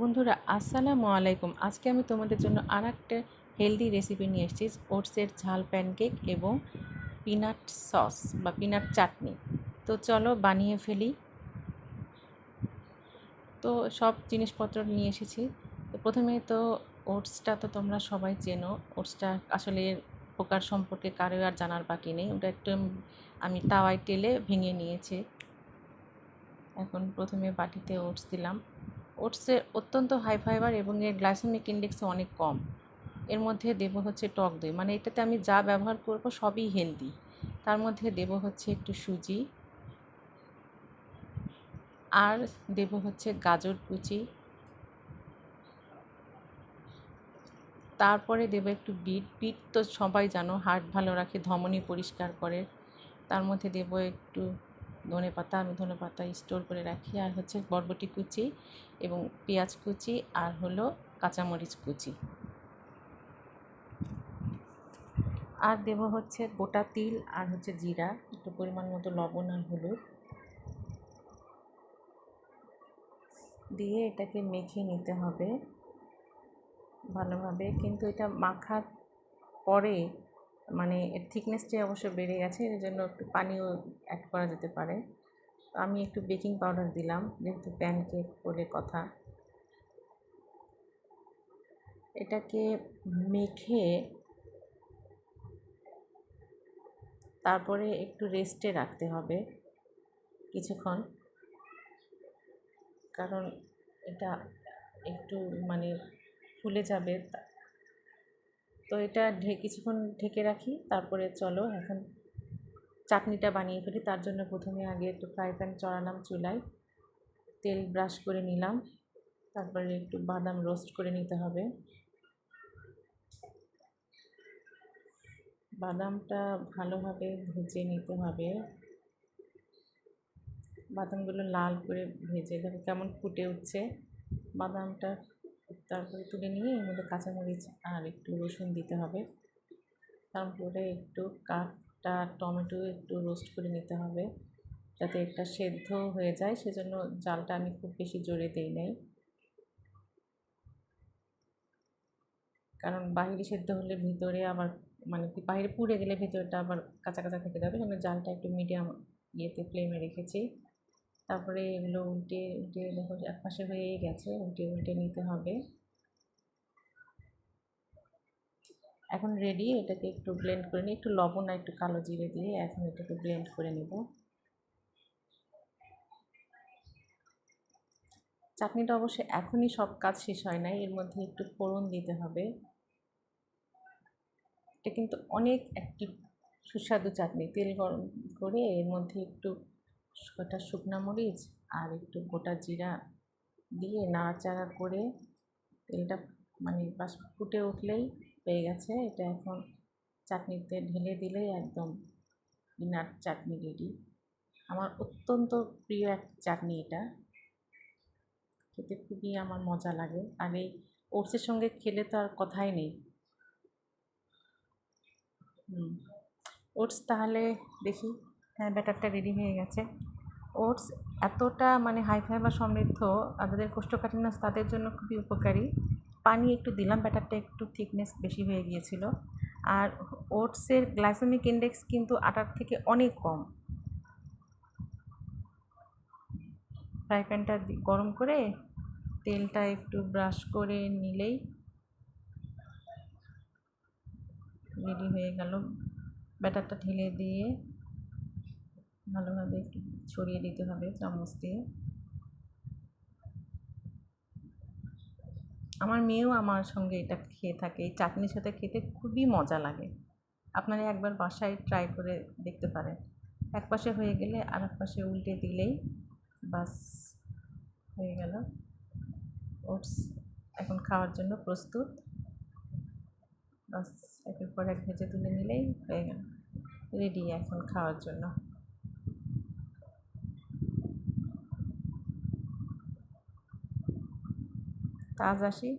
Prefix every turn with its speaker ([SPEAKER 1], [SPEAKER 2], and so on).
[SPEAKER 1] বন্ধুরা, আসসালামু আলাইকুম। আজকে আমি তোমাদের জন্য আর একটা হেলদি রেসিপি নিয়ে এসেছি, ওটসের ঝাল প্যানকেক এবং পিনাট সস বা পিনাট চাটনি তো চলো বানিয়ে ফেলি। তো সব জিনিসপত্র নিয়ে এসেছি। তো প্রথমে তো ওটসটা তো তোমরা সবাই চেনো। ওটসটা আসলে প্রকার সম্পর্কে কারও আর জানার বাকি নেই। ওটা একটু আমি তাওয়ায় টেলে ভেঙে নিয়েছি। এখন প্রথমে বাটিতে ওটস দিলাম। ওটসের অত্যন্ত হাই ফাইবার এবং এর গ্লাইসেমিক ইন্ডেক্সও অনেক কম। এর মধ্যে দেব হচ্ছে টক দই। মানে এটাতে আমি যা ব্যবহার করব সবই হেলদি তার মধ্যে দেব হচ্ছে একটু সুজি। আর দেব হচ্ছে গাজর কুচি। তারপরে দেবো একটু বিট। বিট তো সবাই জানো হার্ট ভালো রাখে, ধমনী পরিষ্কার করে। তার মধ্যে দেব একটু ধনে পাতা, আমি ধনে পাতা স্টোর করে রাখি। আর হচ্ছে বরবটি কুচি এবং পেঁয়াজ কুচি আর হলো কাঁচামরিচ কুচি। আর দেব হচ্ছে গোটা তিল আর হচ্ছে জিরা, একটু পরিমাণ মতো লবণ আর হলুদ। দিয়ে এটাকে মেখে নিতে হবে ভালোভাবে। কিন্তু এটা মাখার পরে মানে এর থিকনেসটি অবশ্য বেড়ে গেছে, এর জন্য একটু পানিও অ্যাড করা যেতে পারে। আমি একটু বেকিং পাউডার দিলাম, যেহেতু প্যানকেক বলে কথা। এটাকে মেখে তারপরে একটু রেস্টে রাখতে হবে কিছুক্ষণ। কারণ এটা একটু মানে ফুলে যাবে তো এটা কিছুক্ষণ ঢেকে রাখি, তারপরে চলো এখন চাটনিটা বানিয়ে ফেলি। তার জন্য প্রথমে আগে একটু ফ্রাই প্যান চড়ালাম চুলায়, তেল ব্রাশ করে নিলাম, তারপরে একটু বাদাম রোস্ট করে নিতে হবে। বাদামটা ভালোভাবে ভেজে নিতে হবে। বাদামগুলো লাল করে ভেজে, দেখো কেমন ফুটে উঠছে। বাদামটা তারপরে তুলে নিয়ে এর মধ্যে কাঁচামরিচ আর একটু রসুন দিতে হবে। তারপরে একটু কাঠটা টমেটো একটু রোস্ট করে নিতে হবে যাতে একটা সেদ্ধ হয়ে যায়। সেজন্য জালটা আমি খুব বেশি জোরে দিই নাই। কারণ বাহিরে সেদ্ধ হলে ভিতরে আবার মানে বাইরে পুড়ে গেলে ভিতরটা আবার কাঁচা কাঁচা থেকে যাবে। সেজন্য জালটা একটু মিডিয়াম ইয়েতে ফ্লেমে রেখেছি। তারপরে এগুলো উল্টে উল্টে দেখো এক পাশে হয়েই গেছে। উল্টে উল্টে নিতে হবে। এখন রেডি এটাকে একটু ব্লেন্ড করে নিই একটু লবণ আর একটু কালো জিরে দিয়ে এখন এটাকে ব্লেন্ড করে নেব। চাটনিটা অবশ্যই এখনই সব কাজ শেষ হয় নাই, এর মধ্যে একটু ফোড়ন দিতে হবে। এটা কিন্তু অনেক একটি সুস্বাদু চাটনি। তেল গরম করে এর মধ্যে একটু কটা শুকনা মরিচ আর একটু গোটা জিরা দিয়ে নাড়াচাড়া করে তেলটা মানে বাস ফুটে উঠলেই হয়ে গেছে। এটা এখন চাটনিতে ঢেলে দিলেই একদম পিনাট চাটনি রেডি। আমার অত্যন্ত প্রিয় এক চাটনি এটা। খেতে খুবই আমার মজা লাগে। আর এই ওটসের সঙ্গে খেলে তো আর কথাই নেই। হুম। ওটস তাহলে দেখি। হ্যাঁ ব্যাটারটা রেডি হয়ে গেছে। ওটস এতটা মানে হাই ফাইবার সমৃদ্ধ যাদের কোষ্ঠকাঠিন্য তাদের জন্য খুবই উপকারী। পানি একটু দিলাম, ব্যাটারটা একটু থিকনেস বেশি হয়ে গিয়েছিল। আর ওটসের গ্লাইসেমিক ইন্ডেক্স কিন্তু আটার থেকে অনেক কম। ফ্রাই প্যানটা গরম করে তেলটা একটু ব্রাশ করে নিলেই রেডি হয়ে গেল। ব্যাটারটা ঢেলে দিয়ে ভালোভাবে ছড়িয়ে দিতে হবে চামচ দিয়ে। আমার মেয়েও আমার সঙ্গে এটা খেয়ে থাকে, এই চাটনির সাথে খেতে খুবই মজা লাগে। আপনারা একবার বাসায় ট্রাই করে দেখতে পারেন। এক পাশে হয়ে গেলে আর এক পাশে উল্টে দিলেই বাস হয়ে গেল। ওটস, এখন খাওয়ার জন্য প্রস্তুত। বাস একের পর এক ভেজে তুলে নিলেই হয়ে গেল। রেডি এখন খাওয়ার জন্য। কাজ আসি